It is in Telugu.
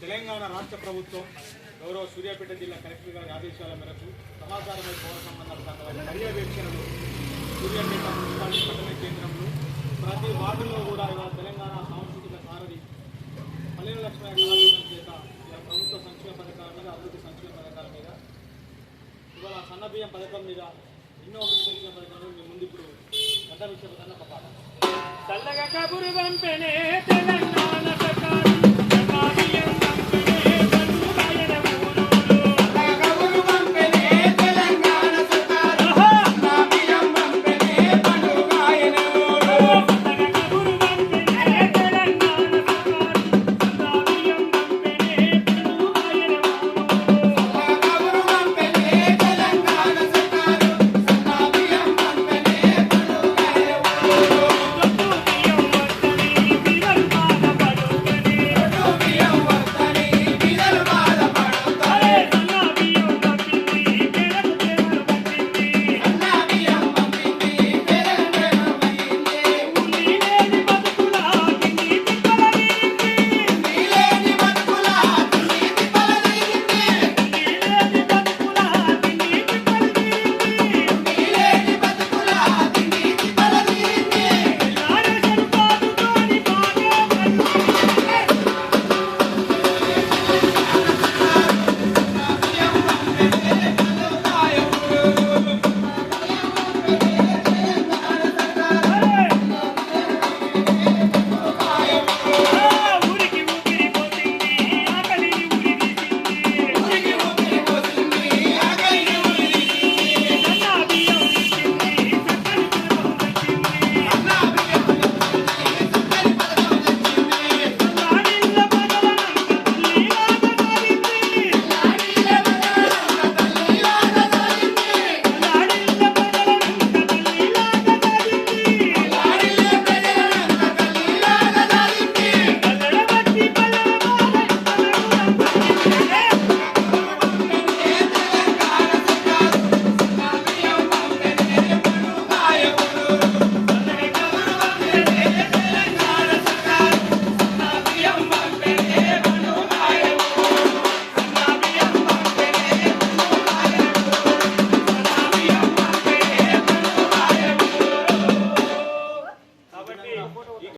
తెలంగాణ రాష్ట్ర ప్రభుత్వం గౌరవ సూర్యాపేట జిల్లా కలెక్టర్ గారి ఆదేశాల మేరకు సమాచారమై పౌర సంబంధాల శాఖ పర్యవేక్షణలో సూర్యాపేట మున్సిపాలిటీ పట్టణ కేంద్రంలో ప్రతి వార్డులో కూడా ఇవాళ తెలంగాణ సాంస్కృతిక సారథి పల్లెల లక్ష్మణ కళాశాల చేత ఇలా ప్రభుత్వ సంక్షేమ పథకాల మీద అభివృద్ధి సంక్షేమ పథకాల మీద ఇవాళ సన్నబియ్యం పథకం మీద ఎన్నో అభివృద్ధి సంక్షేమ పథకాలు మీ ముందు ఇప్పుడు గత విషయ పథకాన్ని ఒక కబురు పంపెనే తెలంగాణ